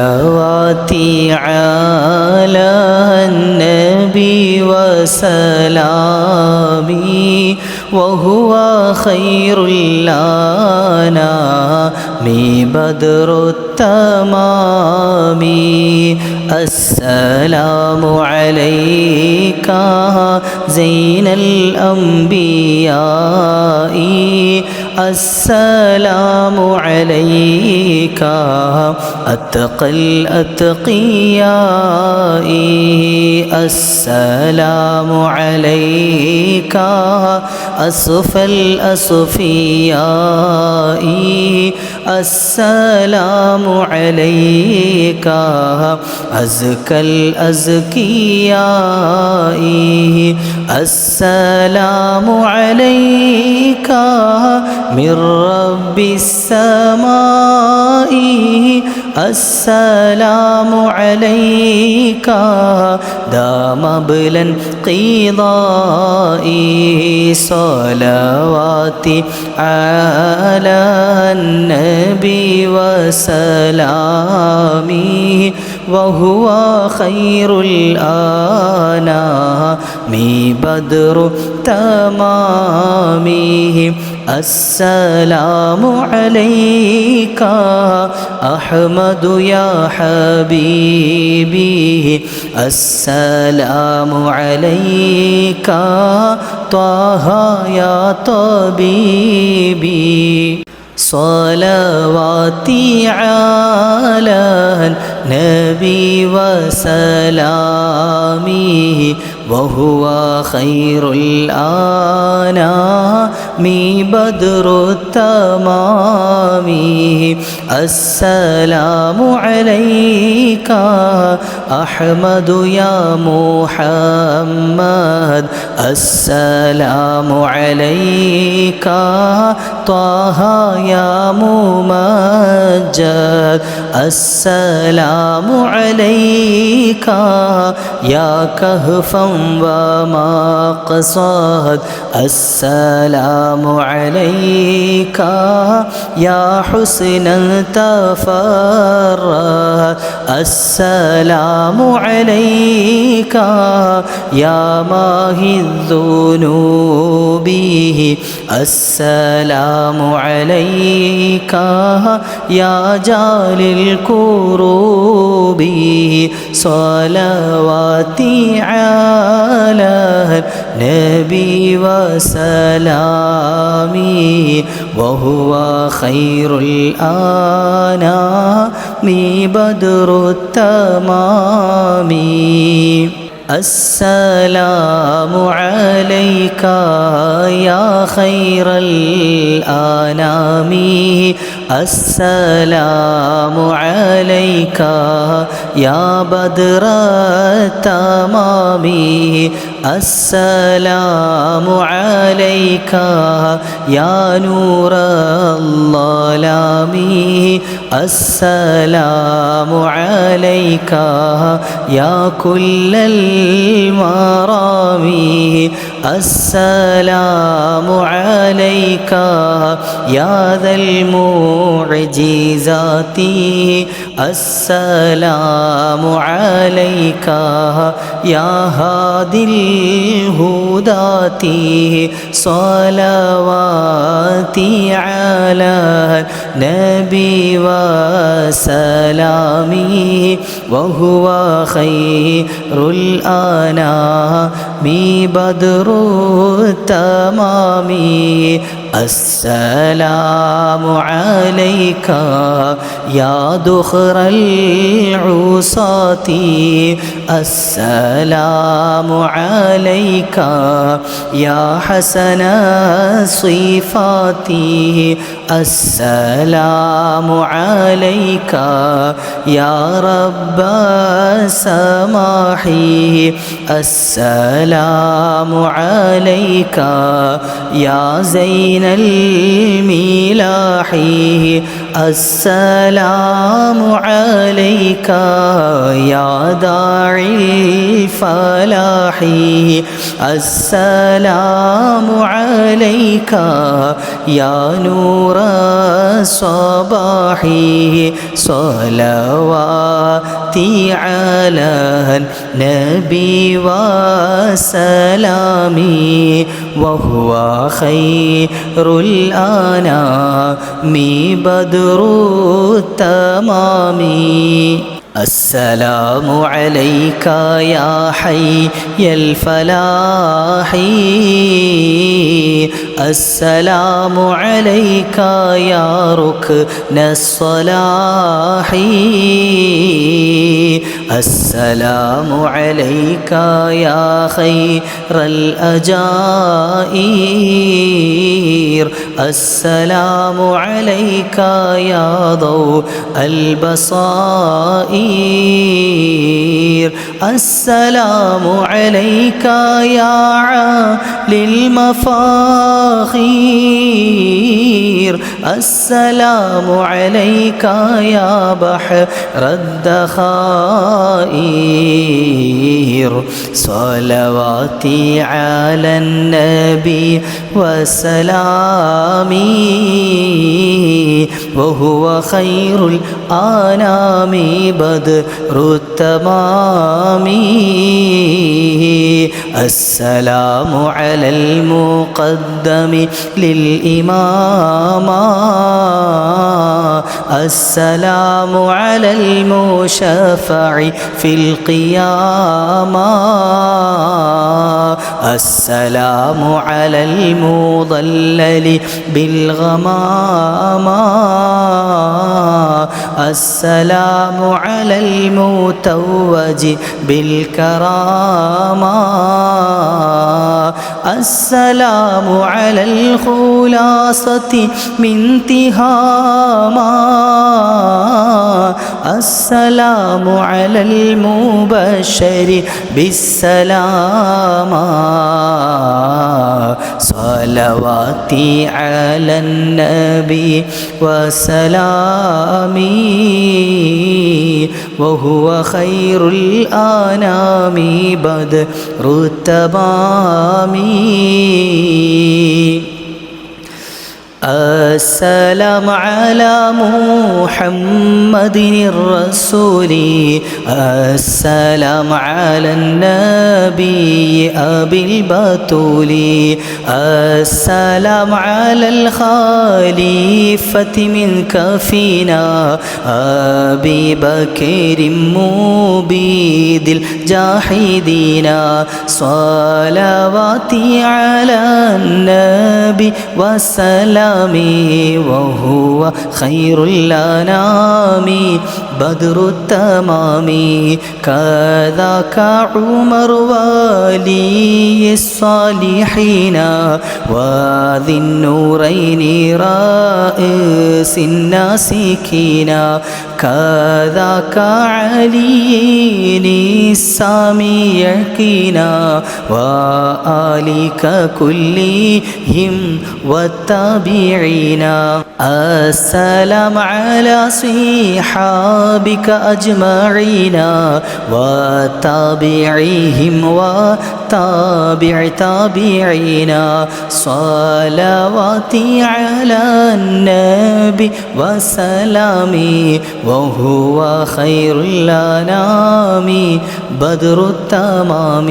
صلواتي على النبي وسلامي وهو خير لنا. من بدر التمام. السلام عليك زين الأنبياء. السلام عليك أتقى الأتقياء السلام عليك أصفى الأصفياء السلام عليك أزكى الأزكياء. السلام عليك من رب السماء. السلام عليك دام بلا قضائي صلواتي على النبي وسلامي وهو خير الآنام بدر تمامه السلام عليك. أحمد يا حبيبي السلام عليك. طه يا طبيبي. صلواتي على النبي وسلامه وهو خير الآنام بدر التمام. السلام عليك أحمد يا محمد السلام عليك. طه يا ممجد السلام عليك. يا كهفا ومقصد السلام عليك. يا حسنا تفرد السلام عليك يا ماهي الذنوب. السلام عليك يا جال الكروب. صلواتي على النبي وسلامي وهو خير الآنام. بدر التمام. السلام عليك يا خير الأنام. السلام عليك يا بدر التمام. السلام عليك يا نور الظلام. السلام عليك يا كل المرامي السلام عليك يا ذا المعجزات السلام عليك يا هادي الهدات صلواتي على النبي وسلامي وهو خير الأنام. بدر التمام. السلام عليك يا دخر العصاة السلام عليك يا حسن الصفات السلام عليك يا رب السماح السلام عليك يا زين الملاح السلام عليك يا داعي الفلاح السلام عليك يا نور الصباح صلوات صلواتي على النبي وسلامي. وهو خير الأنام بدر التمام. السلام عليك يا حي الفلاح. السلام عليك يا ركن الصلاح. السلام عليك يا خير الأجائر. السلام عليك يا ضوء البصائر. السلام عليك يا عالي المفاخير. السلام عليك يا بحر الدخائر. صلواتي على النبي وسلامي. وهو خير الأنام بدر التمام. السلام على المقدم للإمام. السلام على المشفع في القيامة السلام على المضلل بالغمامة السلام على المتوج بالكرامة. السلام على الخلاصة من تهاما. السلام على المبشر بالسلام. صلواتي على النبي وسلامي. وهو خير الأنام. بدر التمام. السلام على محمد الرسول. السلام على النبي أبي البتول السلام على الخليفة منك فينا أبي بكر مبيد الجاحدين. صلواتي على النبي وسلام الأنام وهو خير الأنام. بدر التمام. كذاك عمر ولي الصالحين. وذي النورين رائس الناسكين. كذاك علي السامي يقينا وآلك كلهم والتابعين. السلام على صحابك أجمعين وتابعيهم وتابع تابعين صلواتي على النبي وسلامي وهو خير الأنام بدر التمام.